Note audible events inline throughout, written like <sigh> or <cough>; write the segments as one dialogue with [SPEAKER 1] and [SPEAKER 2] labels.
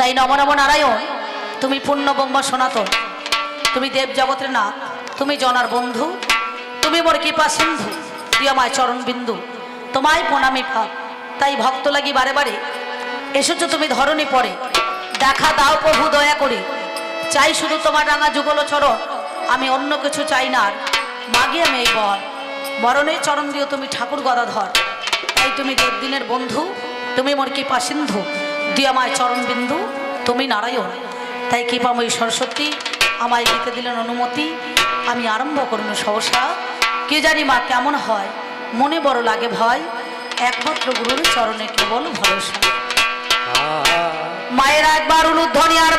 [SPEAKER 1] তাই নম নম নারায়ণ? তুমি পূর্ণ ব্রহ্ম সনাতন। তুমি দেব জগতের নাথ। তুমি জনার বন্ধু। তুমি মোর কৃপা সিন্ধু। মায় চরণ বিন্দু তোমায় প্রণামী ভাব। তাই ভক্ত লাগি বারে বারে। এসেছ তুমি ধরণী পরে। দেখা দাও প্রভু দয়া করে। চাই শুধু তোমার রাঙা যুগল চরণ। আমি অন্য কিছু চাই না আর। মাগি আমি এই বর। মরণের চরণ দিও তুমি ঠাকুর গদাধর। তাই তুমি দেবদিনের বন্ধু। তুমি মোর কৃপা সিন্ধু। দিয়ে আমায় চরণ বিন্দু তুমি নারায়ণ। তাই কৃপাময়ী সরস্বতী আমায় দিতে দিলেন অনুমতি। আমি আরম্ভ করুন সহসা। কে জানি মা কেমন হয় মনে বড় লাগে ভয়। একমাত্র গুরুর চরণে কেবল ভরসা। মায়ের একবার উলুধ্বনি আর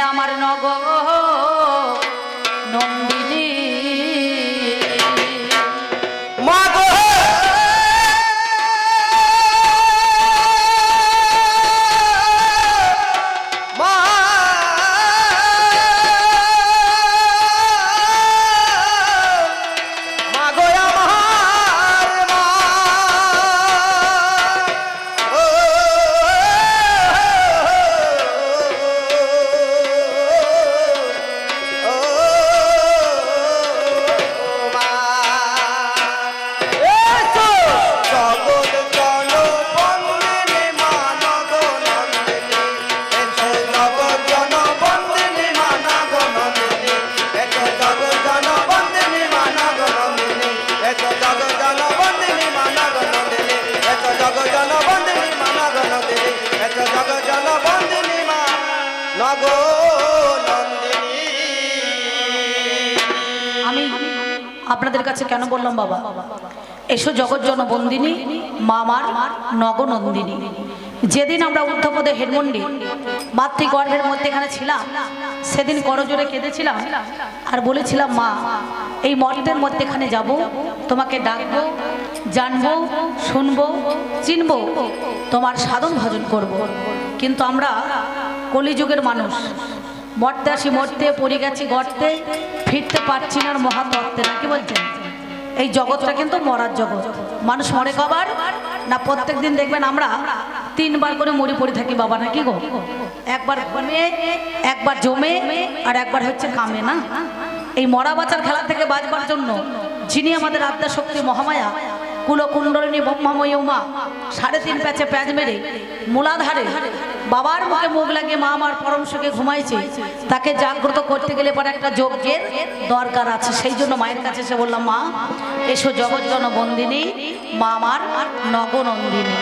[SPEAKER 1] আমার নগ আপনাদের কাছে কেন বললাম, বাবা এসো জগৎ জনবন্দিনী, মামার নগনন্দিনী যেদিন আমরা ঊর্ধ্বপদে হেডমন্ডি মাতৃগর্ভের মধ্যে এখানে ছিলাম, সেদিন করজোরে কেঁদেছিলাম আর বলেছিলাম, মা, এই মর্তের মধ্যে এখানে যাব, তোমাকে ডাকবো, জানব, শুনব, চিনবো, তোমার সাধন ভজন করব। কিন্তু আমরা কলিযুগের মানুষ মরতে আসি, মরতে পড়ে গেছি গর্তে, ফিরতে পারছি না মহাতত্ত্বে না, কি বলছেন? এই জগৎটা কিন্তু মরার জগৎ। মানুষ মরে কবার? না প্রত্যেক দিন দেখবেন আমরা তিনবার করে মরি পড়ে থাকি বাবা, নাকি গো? একবার একবার জমে, আর একবার হচ্ছে কামে, না? এই মরা বাঁচার খেলা থেকে বাঁচবার জন্য যিনি আমাদের আদ্যা শক্তি মহামায়া কুলকুণ্ডলিনী ব্রহ্মাময় মা সাড়ে তিন প্যাচে প্যাঁচ মেরে মূলাধারে বাবার মুখে মুখ লাগিয়ে মা আমার পরম সুখে ঘুমাইছে। তাকে জাগ্রত করতে গেলে পরে একটা যজ্ঞের দরকার আছে। সেই জন্য মায়ের কাছে এসে বললাম, মা, এসো জগৎজন বন্দিনী মা আমার নগনন্দিনী।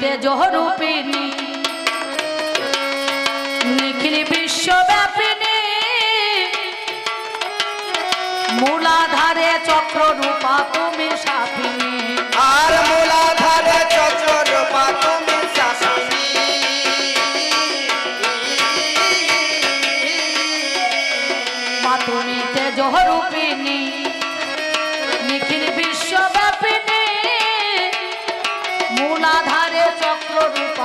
[SPEAKER 1] তেজরূপিণী নিখিল বিশ্বব্যাপিনী মূলাধারে চক্র রূপা তুমি সাপিনী
[SPEAKER 2] আর মূলাধারে
[SPEAKER 1] চক্র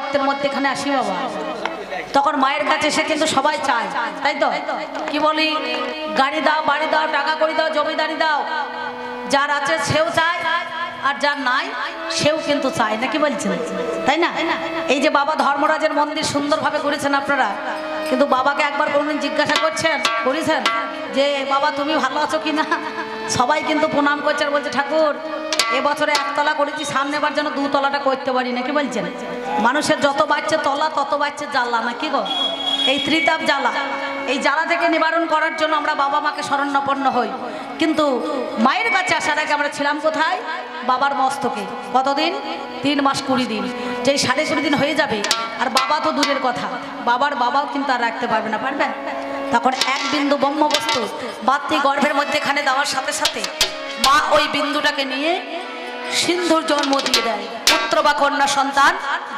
[SPEAKER 1] মর্তের মধ্যে এখানে আসি বাবা। তখন মায়ের কাছে এসে কিন্তু সবাই চায়, তাই তো? কি বলি? গাড়ি দাও, বাড়ি দাও, টাকা করি দাও, জমিদারি দাও। যার আছে সেও চায়, আর যার নাই, সেও কিন্তু চায়। নাকি বলছেন? তাই না? এই যে বাবা ধর্মরাজের মন্দির সুন্দরভাবে করেছেন আপনারা, কিন্তু বাবাকে একবার কোনোদিন জিজ্ঞাসা করছেন করেছেন যে, বাবা, তুমি ভালো আছো কি না সবাই কিন্তু প্রণাম করছে আর বলছে, ঠাকুর এবছরে একতলা করেছি, সামনেবার যেন দুতলাটা করতে পারি না নাকি বলছেন? মানুষের যত বাড়ছে তলা, তত বাড়ছে জ্বালা নাকি গো? এই ত্রিতাপ জ্বালা, এই জ্বালা থেকে নিবারণ করার জন্য আমরা বাবা মাকে শরণাপন্ন হই। কিন্তু মায়ের কাছে আসার আগে আমরা ছিলাম কোথায়? বাবার মস্তকে। কতদিন? তিন মাস কুড়ি দিন। যেই সাড়ে কুড়ি দিন হয়ে যাবে, আর বাবা তো দূরের কথা। বাবার বাবাও কিন্তু আর রাখতে পারবে না, পারবেন? তখন এক বিন্দু ব্রহ্মবস্তু বাত্তি গর্ভের মধ্যেখানে দেওয়ার সাথে সাথে মা ওই বিন্দুটাকে নিয়ে সিন্ধুর জন্ম দিয়ে দেয়। পুত্র বা কন্যা সন্তান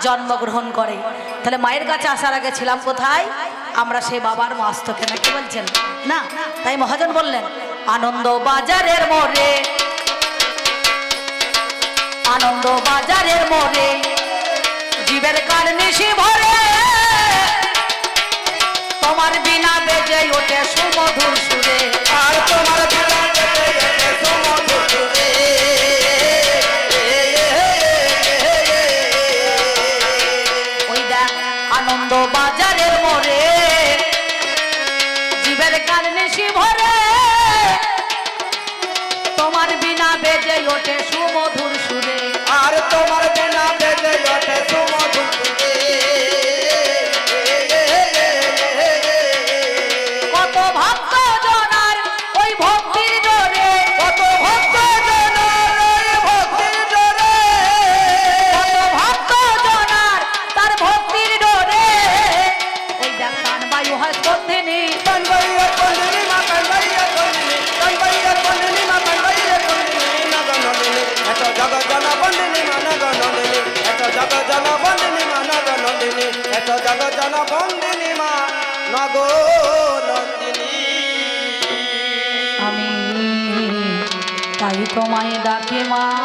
[SPEAKER 1] জন্মগ্রহণ করে। তাহলে মায়ের কাছে আসার আগে ছিলাম কোথায়? আমরা সেই বাবার মাস্তকে নাকি বলছেন? না, তাই মহাজন বললেন, আনন্দ বাজারের মোড়ে, আনন্দ বাজারের মোড়ে, জীবের কার নিশি ভরে, তোমার বিনা বেজে ওঠে সুমধুর সুরে।
[SPEAKER 2] আর তোমার বিনা যেতে
[SPEAKER 1] তোমায় ডাকে মা।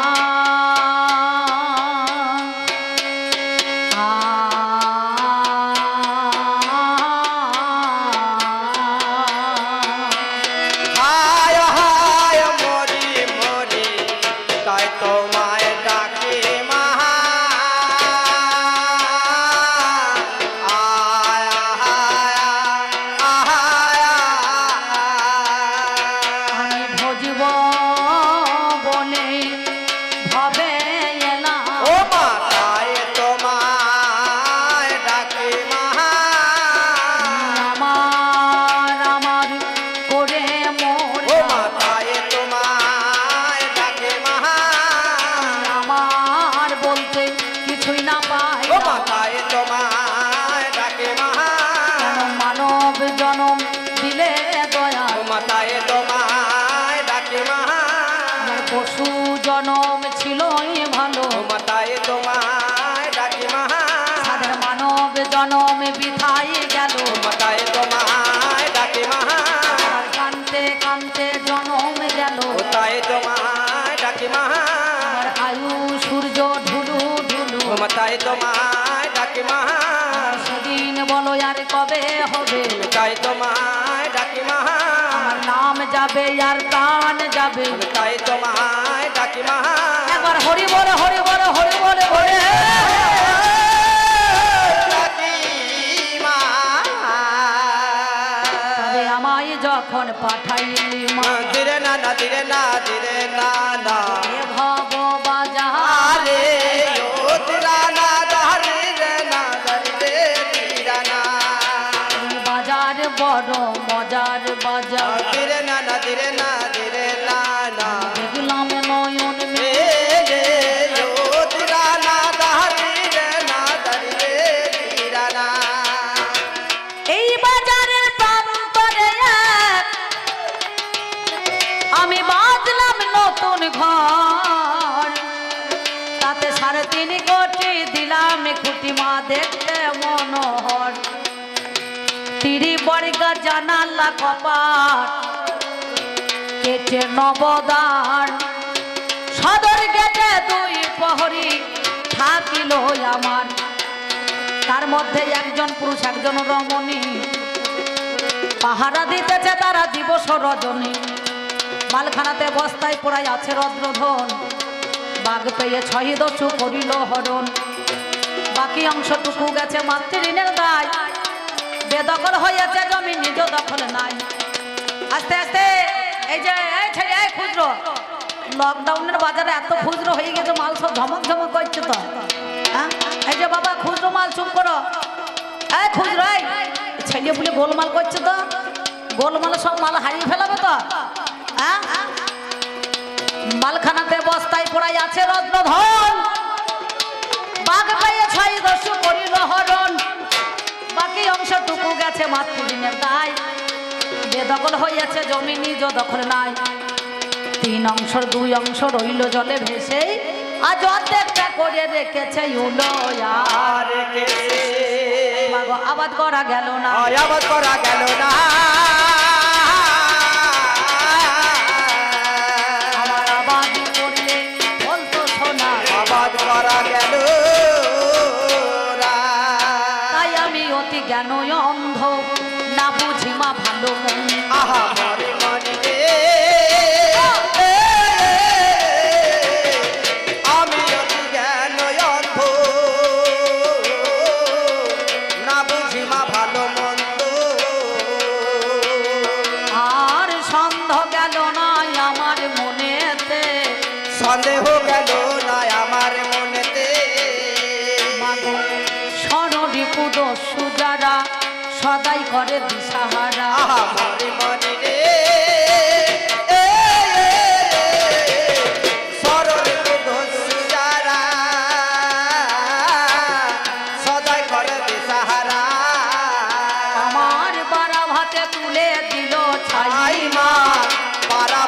[SPEAKER 2] তোমায় ডাকে
[SPEAKER 1] আমার নাম যাবে আর প্রাণ যাবে।
[SPEAKER 2] তাই তোমায় ডাকে মাহা
[SPEAKER 1] একবার হরি বলে হরি বলে হরি বলে বলে। আমায় যখন পাঠাইলি মা।
[SPEAKER 2] ধীরে না না ধীরে না ধীরে না না
[SPEAKER 1] বড় মজার বাজার।
[SPEAKER 2] ধীরে না না ধীরে না ধীরে না না।
[SPEAKER 1] দেখলাম নয়ন এক আমি বাজলাম নতুন ঘর। তাতে সাড়ে তিন কোটি দিলাম খুঁটি মা মনোহর তিরি বর্গা জানালা কপাট, কেটে নবদার সদর গেটে দুই প্রহরী থাকিল আমার। তার মধ্যে একজন পুরুষ, একজন রমণী। পাহারা দিতেছে তারা দিবস রজনী। মালখানাতে বস্তায় পড়াই আছে রদ্রধন। বাঘ পেয়ে ছয় দস্যু করিল হরণ। বাকি অংশটুকু গেছে মাতৃঋণের দায়। বেদখল হয়েছে, জমি নিজ দখল নাই। আস্তে আস্তে, এই যে, এই ছেড়ে এই খুচরো। লকডাউনের বাজারে এত খুচরো হয়ে গেছে, মাল সব ধমক ঝমক করছে তো। হ্যাঁ? এই যে বাবা, খুচরো মাল চুপ করো। এই খুচরো, এই ছেলে পুলে গোলমাল করছে তো। গোলমালে সব মাল হারিয়ে ফেলাবে তো। হ্যাঁ? মালখানাতে বস্তায় পড়াই আছে রত্নধন। বাঘ পেয়ে ছয় হরণ বাকি অংশটুকু গেছে মাতৃদিনের দায়। বেদখল হইয়াছে জমি নিজ দখল নাই। তিন অংশর দুই অংশ রইল জলে ভেসে। আজ অর্ধেকটা করে রেখেছে আবাদ করা গেল না।
[SPEAKER 2] আয়াবত করা গেল না।
[SPEAKER 1] আবাদ করলে বলতো শোনা
[SPEAKER 2] আবাদ করা গেল
[SPEAKER 1] অতি জ্ঞান অন্ধ না বুঝি মা ভালো মন
[SPEAKER 2] আহা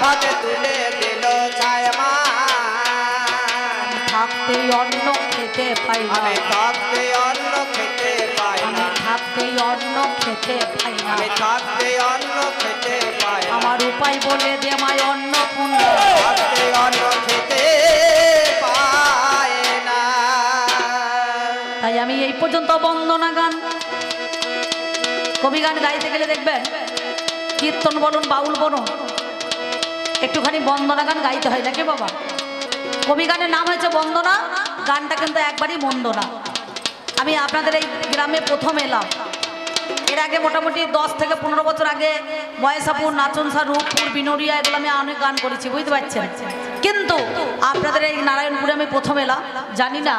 [SPEAKER 1] ভাতে তুলে দিল
[SPEAKER 2] ছায় মা।
[SPEAKER 1] থাকতে অন্ন খেতে পাই না
[SPEAKER 2] থাকতে খেতে পাই না। আমি থাকতে অন্ন খেতে পাই
[SPEAKER 1] আমার উপায় বলে দে মায় অন্ন পূর্ণ
[SPEAKER 2] থাকতে অন্ন খেতে পাই না।
[SPEAKER 1] তাই আমি এই পর্যন্ত বন্দনা গান কবি গান গাইতে গেলে দেখবেন কীর্তন বলুন বাউল বলুন একটুখানি বন্দনা গান গাইতে হয় নাকি বাবা? কবি গানের নাম হয়েছে বন্দনা গানটা কিন্তু একবারই বন্দনা আমি আপনাদের এই গ্রামে প্রথম এলাম। এর আগে মোটামুটি দশ থেকে পনেরো বছর আগে বয়সাপুর নাচনসা, রূপপুর, বিনোরিয়া এগুলো আমি অনেক গান করেছি, বুঝতে পারছেন? কিন্তু আপনাদের এই নারায়ণপুরে আমি প্রথম এলাম, জানি না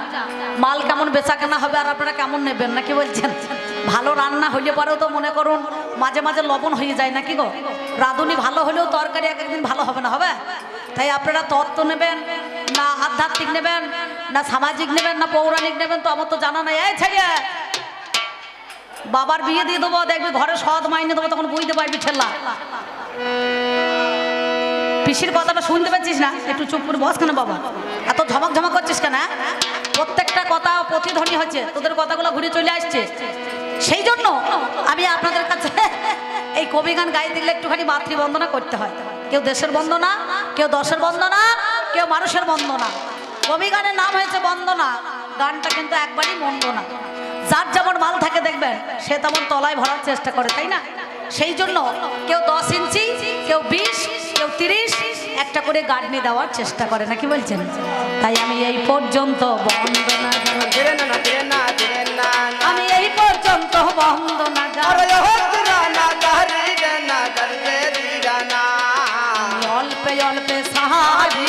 [SPEAKER 1] মাল কেমন বেচা কেনা হবে আর আপনারা কেমন নেবেন, নাকি বলছেন? ভালো রান্না হইলে পরেও তো মনে করুন মাঝে মাঝে লবণ হয়ে যায়, নাকি গো? রাঁধুনি ভালো হলেও তরকারি এক একদিন ভালো হবে না, হবে? তাই আপনারা তত্ত্ব নেবেন, না আধ্যাত্মিক নেবেন, না সামাজিক নেবেন, না পৌরাণিক নেবেন, তো আমার তো জানা নাই। এই ছেড়ে বাবার বিয়ে দিয়ে দেবো, দেখবি ঘরে সৎ মাইনে দেবো, তখন বুঝতে পারবি ঠেলা। পিসির কথাটা শুনতে পাচ্ছিস না? একটু চুপ করে বস কেন বাবা? এত ঝমক ঝমক করছিস কেন হ্যাঁ? প্রত্যেকটা কথা প্রতিধ্বনি হচ্ছে, তোদের কথাগুলো ঘুরে চলে আসছে। সেই জন্য আমি আপনাদের কাছে <laughs> এই কবি গান গাইতে গেলে একটুখানি মাতৃবন্দনা করতে হয়। কেউ দেশের বন্দনা, কেউ দশের বন্দনা, কেউ মানুষের বন্দনা। কবি গানের নাম হয়েছে বন্দনা, গানটা কিন্তু একবারই মন্দ না যার যেমন মাল থাকে দেখবেন সে তেমন তলায় ভরার চেষ্টা করে তাই না? সেই জন্য কেউ দশ ইঞ্চি কেউ বিশ কেউ তিরিশ একটা করে গার্ডনি দেওয়ার চেষ্টা করে নাকি বলছেন? তাই আমি এই পর্যন্ত বন্দনা আমি এই পর্যন্ত বন্দনা অল্পে অল্পে সাহায্য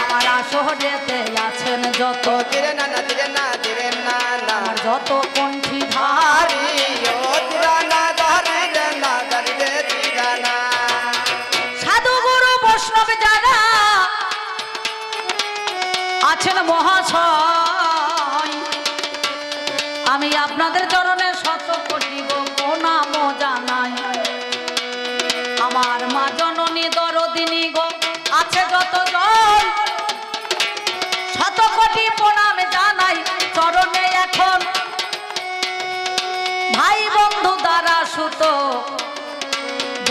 [SPEAKER 1] আমার আছেন আমার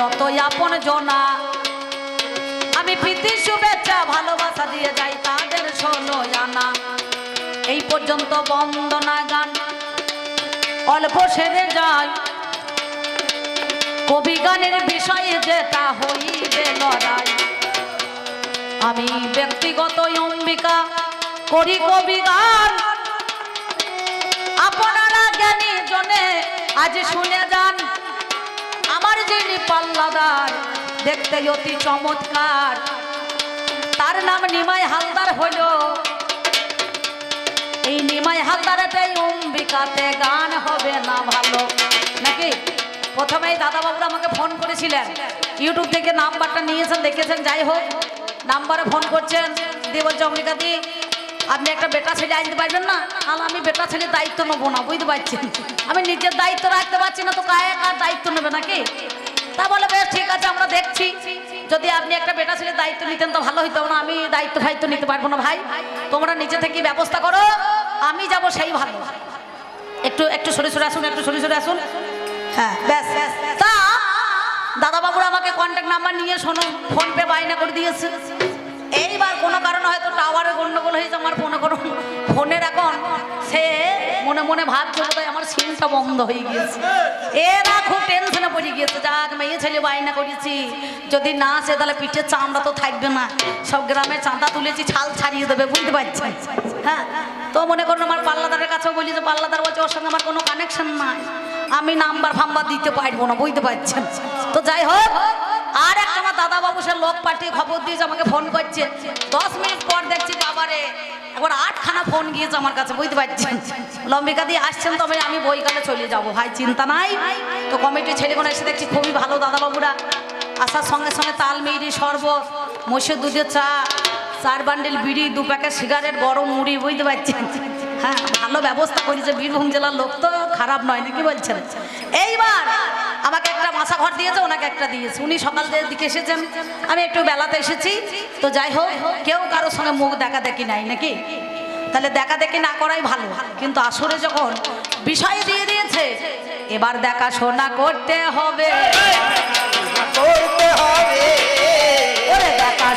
[SPEAKER 1] যতই আপন জনা, আমি প্রীতি শুভেচ্ছা, ভালোবাসা দিয়ে যাই তাদের শোনো জানা। এই পর্যন্ত বন্দনা গান, অল্প সেরে যায়। কবি গানের বিষয়ে যেটা হইবে লড়াই। আমি ব্যক্তিগত অম্বিকা, করি কবি গান। আপনারা জ্ঞানী জনে, আজ শুনে যান। যিনি পাল্লাদার, দেখতে অতি চমৎকার। তার নাম নিমাই হালদার হইল। এই নিমাই হালদারেতে অম্বিকাতে গান হবে না ভালো। নাকি? প্রথমেই দাদাবাবু আমাকে ফোন করেছিলেন। ইউটিউব থেকে নাম্বারটা নিয়েছেন, দেখেছেন, যাই হোক। নাম্বারে ফোন করছেন, দিয়ে বলছে, অম্বিকা দি, আপনি একটা বেটা ছেলে আনতে পারবেন না? তাহলে আমি বেটা ছেলের দায়িত্ব নেব না, বুঝতে পারছেন? আমি নিজের দায়িত্ব রাখতে পারছি না, তো কায়ে কার দায়িত্ব নেবে নাকি? তা বলে, বেশ, ঠিক আছে, আমরা দেখছি। যদি আপনি একটা বেটা ছেলে দায়িত্ব নিতেন তো ভালো হইতো না আমি দায়িত্ব ফায়িত্ব নিতে পারব না ভাই। তোমরা নিজে থেকে ব্যবস্থা করো, আমি যাব সেই ভালো। একটু একটু সরে সরে আসুন, একটু সরে সরে আসুন। হ্যাঁ ব্যাস। তা, দাদাবাবুরা আমাকে কন্ট্যাক্ট নাম্বার নিয়ে শোনো ফোনপে বায়না করে দিয়েছে। এইবার কোনো কারণে হয়তো টাওয়ারে গন্ডগোল হয়েছে, আমার ফোনে কোনো ফোনের এখন। সে মনে মনে ভাবছে বোধহয় আমার সিমটা বন্ধ হয়ে গিয়েছে। এরা খুব টেনশনে পড়ে গিয়েছে। যাক, মেয়ে ছেলে বায়না করেছি। যদি না আসে, তাহলে পিঠের চামড়া তো থাকবে না। সব গ্রামে চাঁদা তুলেছি, ছাল ছাড়িয়ে দেবে, বুঝতে পারছেন? হ্যাঁ? তো মনে করুন, আমার পাল্লাদারের কাছেও বলি যে, পাল্লাদার বলছে, ওর সঙ্গে আমার কোনো কানেকশন নাই। আমি নাম্বার ফাম্বার দিতে পারব না, বুঝতে পারছেন? তো যাই হোক আর একটা আমার দাদা বাবু সে লোক পাঠিয়ে খবর দিয়েছে, আমাকে ফোন করছে। দশ মিনিট পর দেখছি বাবারে, একবার আটখানা ফোন গিয়েছে আমার কাছে, বুঝতে পারছেন? লম্বিকা দিয়ে আসছেন তবে আমি বইকালে চলে যাব। ভাই, চিন্তা নাই? তো কমিটি ছেলেগুলো এসে দেখছি খুবই ভালো দাদা বাবুরা আসার সঙ্গে সঙ্গে তাল মিরি, শরবত মসুর দুধের চা, চার বান্ডিল বিড়ি, দু প্যাকেট সিগারেট গরম মুড়ি, বুঝতে পারছেন? হ্যাঁ ভালো ব্যবস্থা করেছে বীরভূম জেলার লোক তো, খারাপ নয়, নাকি বলছেন? এইবার আমাকে একটা মাসা ঘর দিয়েছে ওনাকে একটা দিয়েছে। উনি সকাল দিকে এসেছেন। আমি একটু বেলাতে এসেছি। তো যাই হোক কেউ কারোর সঙ্গে মুখ দেখা দেখি নাই নাকি? তাহলে দেখা দেখি না করাই ভালো। কিন্তু আসরে যখন বিষয় দিয়ে দিয়েছে এবার দেখাশোনা করতে হবে।
[SPEAKER 2] করতে হবে।
[SPEAKER 1] করতে হবে
[SPEAKER 2] দেখা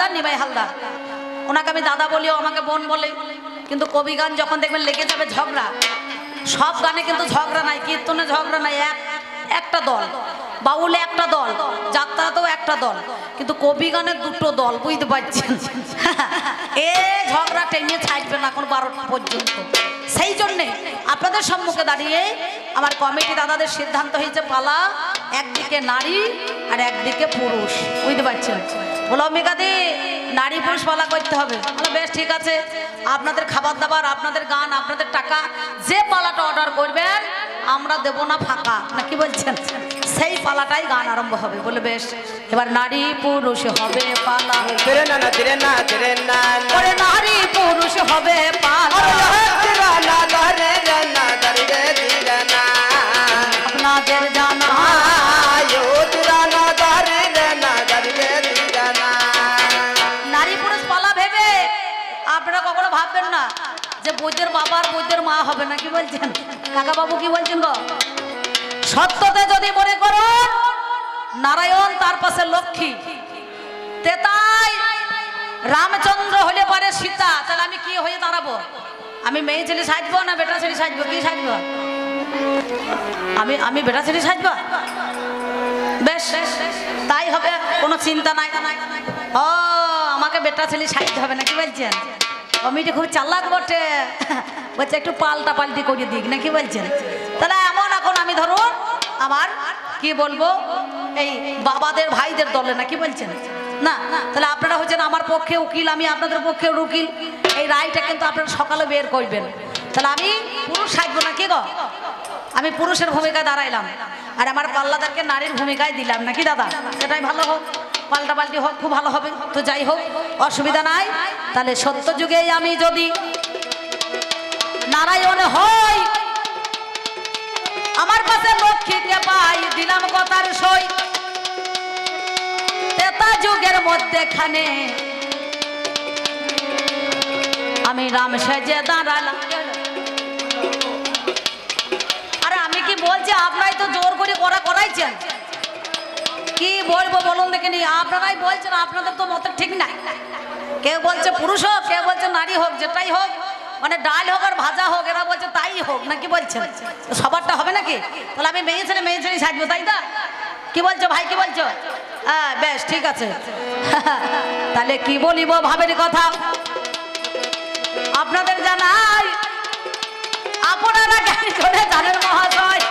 [SPEAKER 1] দাদা নিমাই হালদার। ওনাকে আমি দাদা বলিও আমাকে বোন বলে। কিন্তু কবি গান যখন দেখবেন লেগে যাবে ঝগড়া। সব গানে কিন্তু ঝগড়া নাই, কীর্তনে ঝগড়া নাই, এক, একটা দল। বাউলে একটা দল, যাত্রাতেও একটা দল। কিন্তু কবি গানের দুটো দল, বুঝতে পারছেন? এ ঝগড়া টেনে ছাড়বে না এখন বারোটা পর্যন্ত। সেই জন্যে আপনাদের সম্মুখে দাঁড়িয়ে আমার কমিটি দাদাদের সিদ্ধান্ত হয়েছে, পালা, একদিকে নারী আর একদিকে পুরুষ। বুঝতে পারছেন? বলো অম্বিকাদি নারী পুরুষ পালা করতে হবে। বলো বেশ ঠিক আছে। আপনাদের খাবার দাবার আপনাদের গান আপনাদের টাকা যে পালাটা অর্ডার করবেন আমরা দেব না ফাঁকা। না কি বলছেন? সেই পালাটাই গান আরম্ভ হবে। বলে বেশ। এবার নারী পুরুষ হবে পালা। নারী পুরুষ হবে পালা। যে বৈদ্যের বাবার বৈদ্যের মা হবে না, কি বলছেন? কাকা বাবু কি বলছেন গো? সত্যতে যদি মনে করুন নারায়ণ তার পাশে লক্ষ্মী তেতাই রামচন্দ্র হলে পারে সীতা, তাহলে আমি কি হয়ে দাঁড়াবো? আমি মেয়ে ছেলে সাজবো না বেটা ছেলে সাজবো? কি সাজবো? আমি আমি বেটা ছেলে সাজবো? বেশ, তাই হবে, কোনো চিন্তা নাই। ও, আমাকে বেটা ছেলে সাজতে হবে না, কি বলছেন? কমিটি খুব চালাক বটে। বলছে, একটু পাল্টা পাল্টি করে দিক। না কি বলছেন? তাহলে এমন এখন আমি ধরুন, আমার, কি বলব, এই বাবাদের, ভাইদের দলে না কি বলছেন? না, তাহলে আপনারা হচ্ছেন আমার পক্ষে উকিল, আমি আপনাদের পক্ষে উকিল। এই রায়টা কিন্তু আপনারা সকালে বের করবেন। তাহলে আমি পুরুষ সাজবো না কি গো? আমি পুরুষের ভূমিকায় দাঁড়াইলাম। আর আমার পাল্লাদারকে নারীর ভূমিকায় দিলাম নাকি দাদা? সেটাই ভালো হোক। পাল্টা পাল্টি হোক, খুব ভালো হবে। তো যাই হোক, অসুবিধা নাই। তাহলে সত্য যুগে আমি যদি নারায়ণ হই, আমার কাছে লক্ষ্মীকে পাই দিলাম কথার সই। তেতা যুগের মধ্যে মধ্যেখানে আমি রাম সেজে দাঁড়ালাম। আরে আমি কি বলছি, আপনারাই তো জোর করে করা করাইছেন? কি বলব বলুন দেখিনি আপনারাই বলছেন, আপনাদের তো মত ঠিক নাই। কেউ বলছে পুরুষ হোক, কেউ বলছে নারী হোক, যেটাই হোক মানে ডাল হোক আর ভাজা হোক, এরা বলছে তাই হোক নাকি বলছেন? সবারটা হবে নাকি? তাহলে আমি মেয়ে ছেলে মেয়ে ছেলে ছাড়বো তাই না কি বলছো ভাই, কি বলছো? হ্যাঁ বেশ, ঠিক আছে। <laughs> তাহলে কি বলিব ভাবের কথা? আপনাদের জানাই, আপনারা গাড়ি করে জানেন মহাশয়